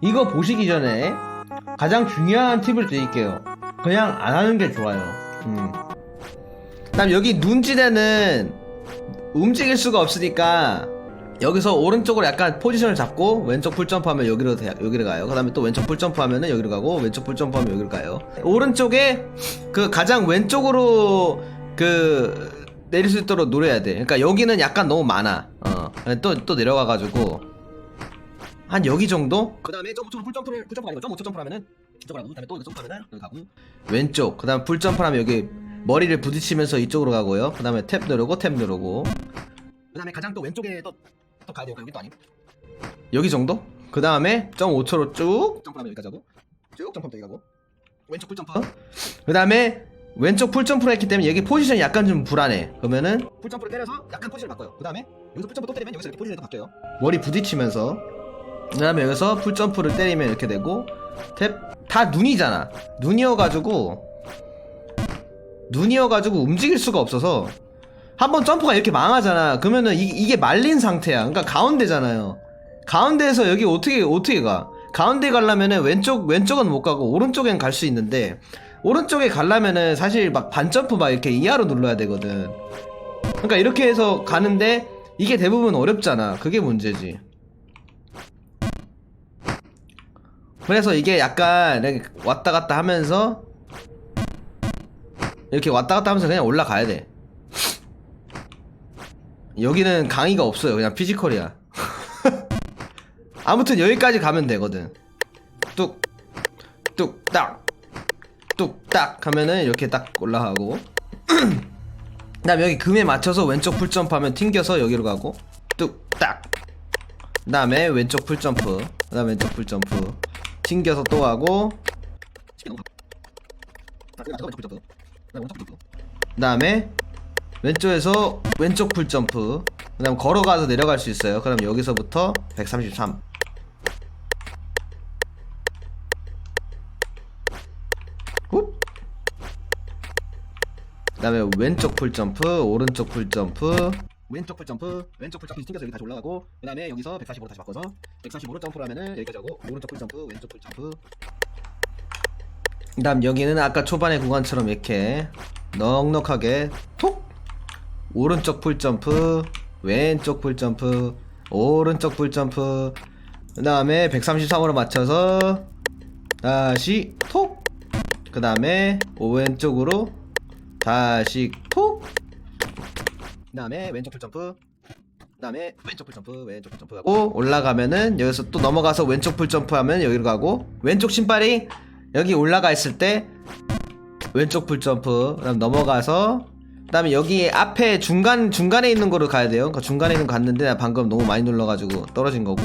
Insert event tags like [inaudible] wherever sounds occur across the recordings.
이거 보시기 전에 가장 중요한 팁을 드릴게요. 그냥 안 하는 게 좋아요. 음. 그다음 여기 눈지대는 움직일 수가 없으니까 여기서 오른쪽으로 약간 포지션을 잡고 왼쪽 풀점프하면 여기로 돼- 여기로 가요. 그다음에 또 왼쪽 풀점프하면은 여기로 가고 왼쪽 풀점프하면 여기로 가요. 오른쪽에 그 가장 왼쪽으로 그 내릴 수 있도록 노려야 돼. 그러니까 여기는 약간 너무 많아. 어. 또또 내려가가지고 한 여기 정도? 그 다음에 점프 풀점프를 풀점프 아니고 점프 점프를 하면은 이쪽으로 가고 그 다음에 또 이거 점프하면은 여기 가고. 왼쪽 그 다음 풀점프를 하면 여기 머리를 부딪히면서 이쪽으로 가고요. 그 다음에 탭 누르고 탭 누르고. 그 다음에 가장 또 왼쪽에 또, 또 가야 돼요 여기 또 아니고 여기 정도? 그 다음에 0.5초로 쭉. 점프하면 여기까지 하고. 쭉 점프하면 여기 가고. 왼쪽 풀점프. 그 다음에 왼쪽 풀점프를 했기 때문에 여기 포지션이 약간 좀 불안해. 그러면은 풀점프를 때려서 약간 포지션을 바꿔요. 그 다음에 여기서 풀점프 또 때리면 여기서 이렇게 포지션이 또 바뀌어요. 머리 부딪히면서 그 다음에 여기서 풀점프를 때리면 이렇게 되고 탭 다 눈이잖아. 눈이어가지고 눈이어가지고 움직일 수가 없어서 한번 점프가 이렇게 망하잖아. 그러면은 이, 이게 말린 상태야. 그러니까 가운데잖아요. 가운데에서 여기 어떻게 어떻게 가? 가운데 가려면은 왼쪽 왼쪽은 못 가고 오른쪽엔 갈 수 있는데 오른쪽에 가려면은 사실 막 반점프 막 이렇게 이하로 눌러야 되거든. 그러니까 이렇게 해서 가는데 이게 대부분 어렵잖아. 그게 문제지 그래서 이게 약간 왔다 갔다 하면서 이렇게 왔다 갔다 하면서 그냥 올라가야 돼. 여기는 강의가 없어요. 그냥 피지컬이야. [laughs] 아무튼 여기까지 가면 되거든. 뚝, 뚝 딱, 뚝 딱 하면은 이렇게 딱 올라가고. [clears throat] 그 다음 여기 금에 맞춰서 왼쪽 풀점프 하면 튕겨서 여기로 가고. 뚝 딱. 그 다음에 왼쪽 풀점프. 그 다음 왼쪽 풀점프. 튕겨서 또 하고. 그 다음에 왼쪽에서 왼쪽 풀점프. 그 다음 걸어가서 내려갈 수 있어요. 그럼 여기서부터 133. 굿. 그다음에 왼쪽 풀점프, 오른쪽 풀점프, 왼쪽 풀점프, 왼쪽 풀점프 튕겨서 여기 다시 올라가고, 그 다음에 여기서 145로 다시 바꿔서 145로 점프를 하면은 여기까지 하고 오른쪽 풀점프, 왼쪽 풀점프. 그 다음 여기는 아까 초반의 구간처럼 이렇게 넉넉하게 톡 오른쪽 풀점프, 왼쪽 풀점프, 오른쪽 풀점프. 그 다음에 133으로 맞춰서 다시 톡. 그 다음에 왼쪽으로 다시 톡. 그다음에 왼쪽 풀점프. 그다음에 왼쪽 풀점프, 왼쪽 풀점프 하고 올라가면은 여기서 또 넘어가서 왼쪽 풀점프 하면 여기로 가고 왼쪽 신발이 여기 올라가 있을 때 왼쪽 풀점프 그다음 넘어가서 그다음에 여기 앞에 중간 중간에 있는 거로 가야 돼요. 그러니까 중간에 있는 거 갔는데 나 방금 너무 많이 눌러가지고 떨어진 거고.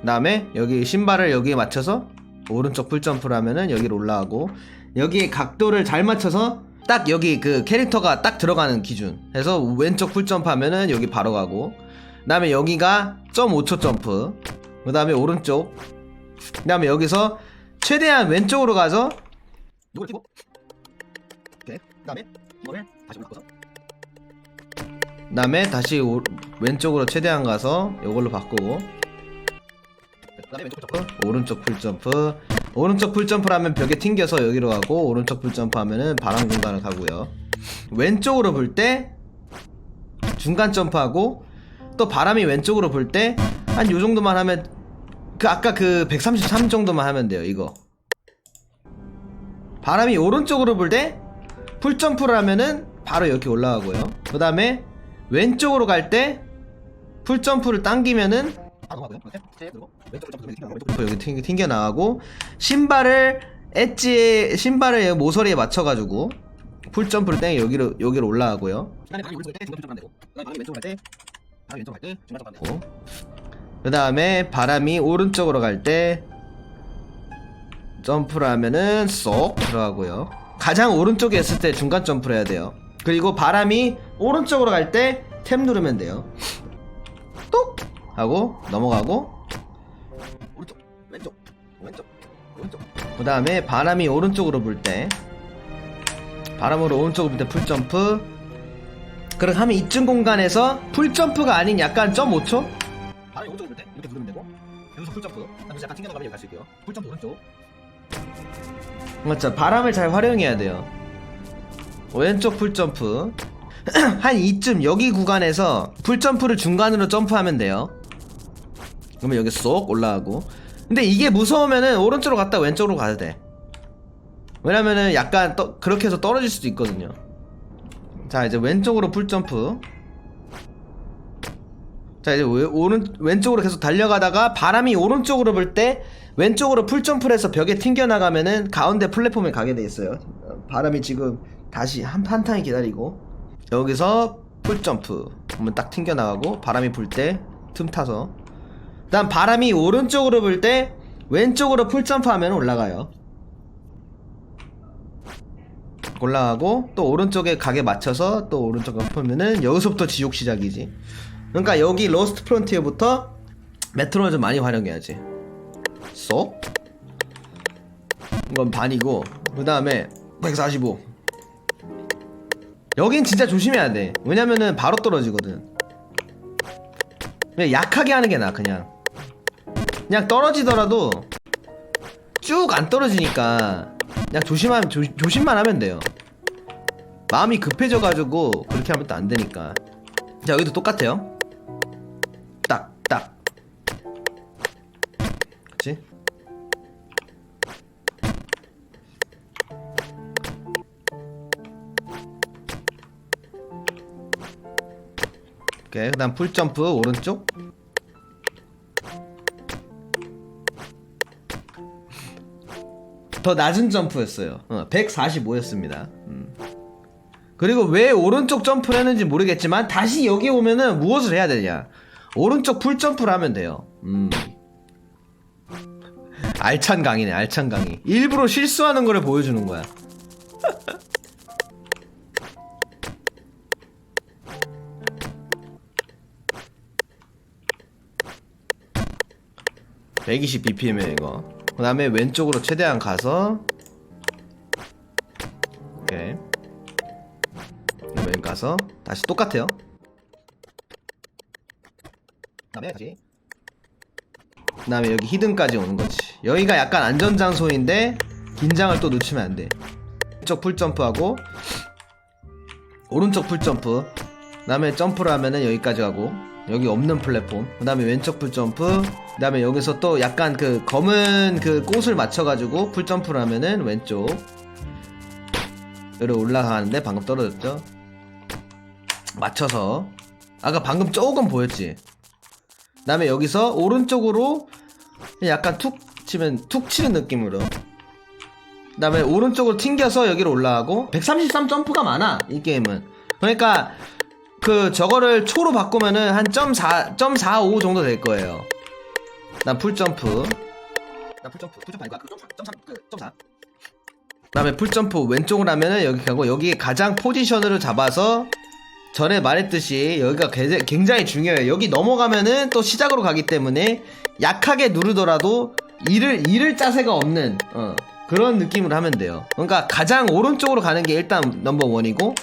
그다음에 여기 신발을 여기에 맞춰서 오른쪽 풀점프를 하면은 여기로 올라가고 여기에 각도를 잘 맞춰서 딱 여기 그 캐릭터가 딱 들어가는 기준. 해서 왼쪽 풀점프 하면은 여기 바로 가고 그 다음에 여기가 0.5초 점프 그 다음에 오른쪽 그 다음에 여기서 최대한 왼쪽으로 가서 이걸 끼고 그 다음에 이거를 다시 바꿔서 그 다음에 다시 오, 왼쪽으로 최대한 가서 이걸로 바꾸고 그 다음에 왼쪽 풀 점프. 오른쪽 풀 점프 오른쪽 풀점프를 하면 벽에 튕겨서 여기로 가고 오른쪽 풀점프 하면은 바람 공간을 가고요. 왼쪽으로 불 때 중간 점프하고 또 바람이 왼쪽으로 불 때 한 요 정도만 하면 그 아까 그 133 정도만 하면 돼요 이거. 바람이 오른쪽으로 불 때 풀점프를 하면은 바로 이렇게 올라가고요. 그 다음에 왼쪽으로 갈 때 풀점프를 당기면은 바로 가고요? 왼쪽 점프 여기 튕겨, 튕겨 나가고 신발을 엣지에 신발을 모서리에 맞춰가지고 풀 점프를 땡 여기로 여기로 올라가고요 그 다음에 바람이 오른쪽으로 갈 때 점프를 하면은 쏙 들어가고요. 가장 오른쪽에 있을 때 중간 점프를 해야 돼요. 그리고 바람이 오른쪽으로 갈 때 탭 누르면 돼요. 뚝 하고 넘어가고 그 다음에 바람이 오른쪽으로 불 때 바람으로 오른쪽으로 불 때 풀점프. 그렇게 하면 이쯤 공간에서 풀점프가 아닌 약간 0.5초? 바람이 오른쪽으로 불 때 이렇게 누르면 되고 여기서 풀점프 하면서 약간 튕겨나가면 여기 갈 수 있고요. 풀점프 오른쪽. 맞죠? 바람을 잘 활용해야 돼요. 왼쪽 풀점프. [clears throat] 한 이쯤 여기 구간에서 풀점프를 중간으로 점프하면 돼요. 그러면 여기 쏙 올라가고 근데 이게 무서우면은 오른쪽으로 갔다 왼쪽으로 가야 돼. 왜냐면은 약간 떠, 그렇게 해서 떨어질 수도 있거든요. 자 이제 왼쪽으로 풀점프. 자 이제 왜- 오른 왼쪽으로 계속 달려가다가 바람이 오른쪽으로 불 때 왼쪽으로 풀점프를 해서 벽에 튕겨 나가면은 가운데 플랫폼에 가게 돼 있어요. 어, 바람이 지금 다시 한 한탕이 기다리고. 여기서 풀점프. 한번 딱 튕겨 나가고 바람이 불 때 틈 타서 그다음 바람이 오른쪽으로 불 때 왼쪽으로 풀점프하면 올라가요. 올라가고 또 오른쪽에 가게 맞춰서 또 오른쪽 점프면은 여기서부터 지옥 시작이지. 그러니까 여기 로스트 프론티어부터 메트로를 좀 많이 활용해야지. 쏙. 이건 반이고 그 다음에 145. 여긴 진짜 조심해야 돼. 왜냐면은 바로 떨어지거든. 그냥 약하게 하는 게 나아 그냥. 그냥 떨어지더라도 쭉 안 떨어지니까 그냥 조심하면 조, 조심만 하면 돼요. 마음이 급해져가지고 그렇게 하면 또 안 되니까. 자 여기도 똑같아요. 딱, 딱. 그치? 오케이, 그 다음 풀점프 오른쪽. 더 낮은 점프였어요. 어, 145였습니다. 음. 그리고 왜 오른쪽 점프를 했는지 모르겠지만 다시 여기 오면은 무엇을 해야 되냐? 오른쪽 풀 점프를 하면 돼요. 음. 알찬 강의네, 알찬 강의. 일부러 실수하는 거를 보여주는 거야. [laughs] (120 bpm에 이거) 그 다음에 왼쪽으로 최대한 가서 오케이 왼 가서 다시 똑같아요. 그 다음에 다시. 그 다음에 여기 히든까지 오는 거지. 여기가 약간 안전 장소인데 긴장을 또 놓치면 안 돼. 왼쪽 풀 점프하고 오른쪽 풀 점프. 그 다음에 점프를 하면은 여기까지 가고 여기 없는 플랫폼. 그 다음에 왼쪽 풀 점프. 그 다음에 여기서 또 약간 그 검은 그 꽃을 맞춰가지고 풀 점프를 하면은 왼쪽. 여기 올라가는데 방금 떨어졌죠? 맞춰서 아까 방금 조금 보였지 그 다음에 여기서 오른쪽으로 약간 툭 치면 툭 치는 느낌으로 그 다음에 오른쪽으로 튕겨서 여기로 올라가고 133 점프가 많아 이 게임은 그러니까 그 저거를 초로 바꾸면은 한 .4 .45 정도 될 거예요 난 풀점프 난 풀점프 풀점프 아니고 그 .3 그 .4 그다음에 풀점프 왼쪽으로 하면은 여기 가고 여기 가장 포지션으로 잡아서 전에 말했듯이 여기가 게- 굉장히 중요해요. 여기 넘어가면은 또 시작으로 가기 때문에 약하게 누르더라도 잃을 잃을 자세가 없는 어, 그런 느낌으로 하면 돼요. 그러니까 가장 오른쪽으로 가는 게 일단 넘버 원이고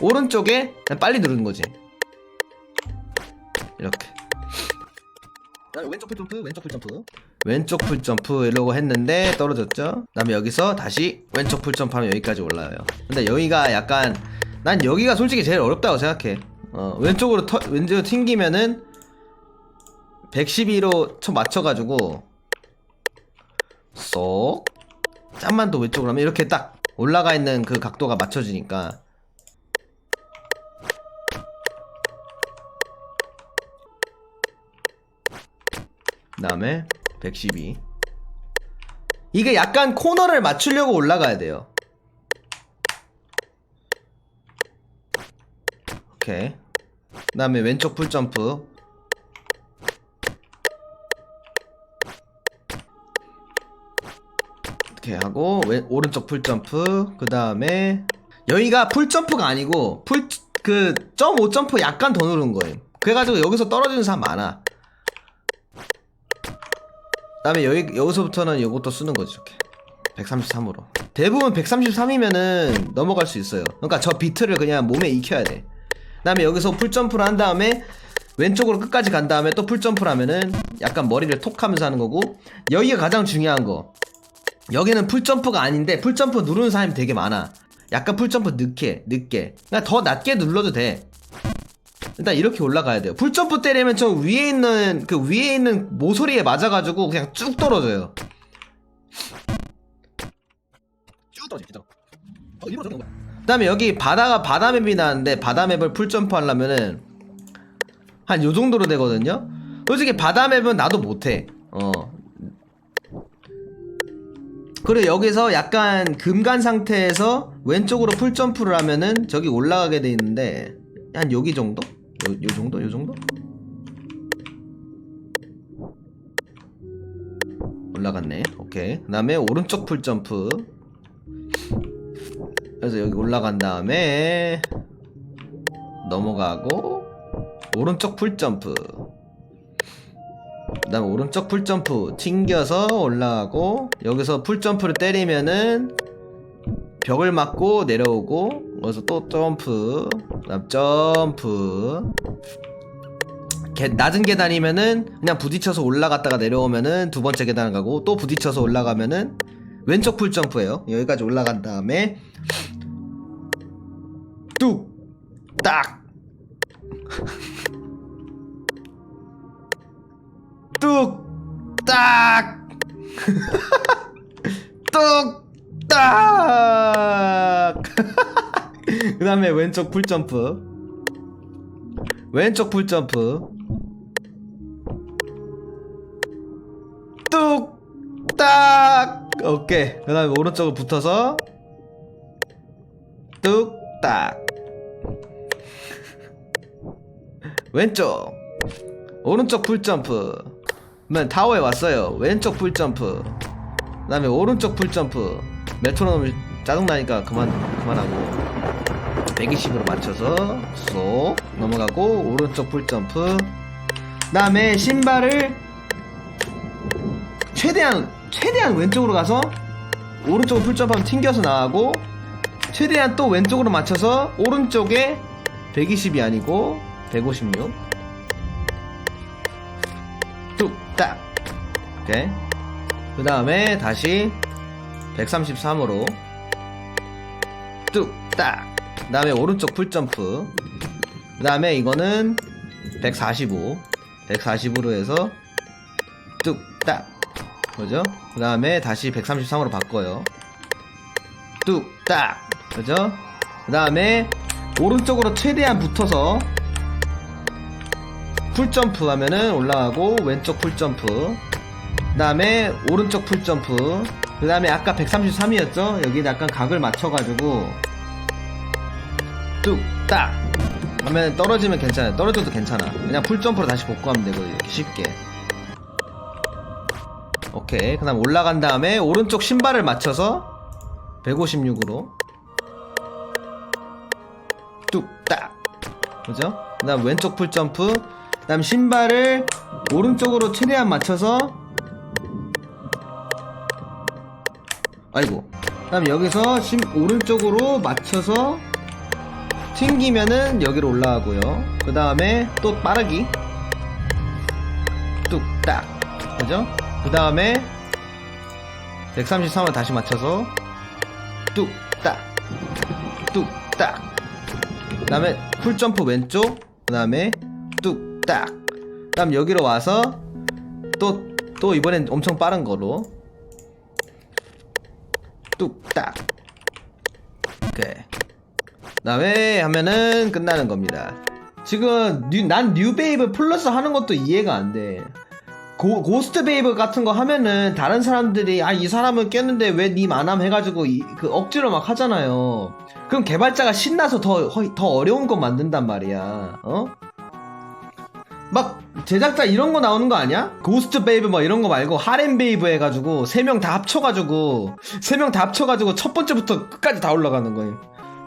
오른쪽에 빨리 누르는 거지. 이렇게. 그다음에 왼쪽 풀점프, 왼쪽 풀점프. 왼쪽 풀점프 이러고 했는데 떨어졌죠. 그다음에 여기서 다시 왼쪽 풀점프 하면 여기까지 올라와요. 근데 여기가 약간 난 여기가 솔직히 제일 어렵다고 생각해. 어, 왼쪽으로 터, 왼쪽으로 튕기면은 112로 쳐 맞춰가지고 쏙 짬만 더 왼쪽으로 하면 이렇게 딱 올라가 있는 그 각도가 맞춰지니까 그 다음에 112 이게 약간 코너를 맞추려고 올라가야 돼요. 오케이. 그 다음에 왼쪽 풀점프. 이렇게 하고 왼, 오른쪽 풀점프. 그 다음에 여기가 풀점프가 아니고 풀그 .5 점프 약간 더 누른 거예요. 그래가지고 여기서 떨어지는 사람 많아. 그 다음에 여기 여기서부터는 이것도 쓰는 거지 이렇게. 133으로. 대부분 133이면은 넘어갈 수 있어요. 그러니까 저 비트를 그냥 몸에 익혀야 돼. 그 다음에 여기서 풀점프를 한 다음에 왼쪽으로 끝까지 간 다음에 또 풀점프를 하면은 약간 머리를 톡 하면서 하는 거고 여기가 가장 중요한 거. 여기는 풀점프가 아닌데 풀점프 누르는 사람이 되게 많아. 약간 풀점프 늦게 늦게. 그냥 더 낮게 눌러도 돼 일단 이렇게 올라가야 돼요 풀점프 때리면 저 위에 있는 그 위에 있는 모서리에 맞아가지고 그냥 쭉 떨어져요 쭉 떨어져 어, 일부러 거야. 그 다음에 여기 바다가 바다 맵이 나왔는데 바다 맵을 풀점프 하려면은 한 요 정도로 되거든요. 솔직히 바다 맵은 나도 못해. 어. 그리고 여기서 약간 금간 상태에서 왼쪽으로 풀점프를 하면은 저기 올라가게 돼 있는데 한 여기 정도? 요, 요 정도? 요 정도? 올라갔네. 오케이. 그 다음에 오른쪽 풀점프. 그래서 여기 올라간 다음에 넘어가고 오른쪽 풀점프 그 다음에 오른쪽 풀점프 튕겨서 올라가고 여기서 풀점프를 때리면은 벽을 맞고 내려오고 여기서 또 점프. 그 다음 점프. 개- 낮은 계단이면은 그냥 부딪혀서 올라갔다가 내려오면은 두 번째 계단을 가고 또 부딪혀서 올라가면은 왼쪽 풀 점프예요. 여기까지 올라간 다음에 뚝 딱! 뚝 딱! 뚝 딱 그 다음에 왼쪽 풀점프. 왼쪽 풀점프. 뚝딱! 오케이. 그 다음에 오른쪽으로 붙어서 뚝딱. 왼쪽. 오른쪽 풀점프. 그러면 타워에 왔어요. 왼쪽 풀점프. 그 다음에 오른쪽 풀점프. 메트로놈 짜증나니까 그만 그만하고 120으로 맞춰서 쏙 넘어가고 오른쪽 풀점프. 그 다음에 신발을 최대한 최대한 왼쪽으로 가서 오른쪽으로 풀점하면 튕겨서 나가고 최대한 또 왼쪽으로 맞춰서 오른쪽에 120이 아니고 156 뚝딱. 오케이. 그 다음에 다시 133으로. 뚝딱 그 다음에 오른쪽 풀점프. 그 다음에 이거는 145 140으로 해서 뚝딱. 그죠? 그 다음에 다시 133으로 바꿔요. 뚝딱. 그죠? 그 다음에 오른쪽으로 최대한 붙어서 풀점프 하면은 올라가고 왼쪽 풀점프. 그 다음에 오른쪽 풀점프. 그 다음에 아까 133이었죠? 여기 약간 각을 맞춰가지고 뚝딱. 하면 떨어지면 괜찮아요. 떨어져도 괜찮아. 그냥 풀점프로 다시 복구하면 되고 이렇게 쉽게. 오케이. 그 다음 올라간 다음에 오른쪽 신발을 맞춰서 156으로. 뚝딱. 그죠? 그 다음 왼쪽 풀점프. 그 다음 신발을 오른쪽으로 최대한 맞춰서 아이고. 그 다음 여기서 신, 오른쪽으로 맞춰서 튕기면은 여기로 올라가고요. 그 다음에 또 빠르기. 뚝딱. 그죠? 그 다음에 133을 다시 맞춰서 뚝딱. 뚝딱. 그 다음에 풀점프 왼쪽. 그 다음에 뚝딱. 그 다음 여기로 와서 또 또 이번엔 엄청 빠른 거로. 뚝딱. 오케이. 그 다음에 하면은 끝나는 겁니다. 지금 뉴, 난 뉴베이브 플러스 하는 것도 이해가 안돼. 고스트 베이브 같은 거 하면은 다른 사람들이 아 이 사람은 깼는데 왜 님 안 함 해가지고 이- 그 억지로 막 하잖아요. 그럼 개발자가 신나서 더, 허- 더 어려운 거 만든단 말이야. 어? 막 제작자 이런 거 나오는 거 아니야? 고스트 베이브 뭐 이런 거 말고 하렘 베이브 해가지고 세 명 다 합쳐가지고 세 명 다 합쳐가지고 첫 번째부터 끝까지 다 올라가는 거예요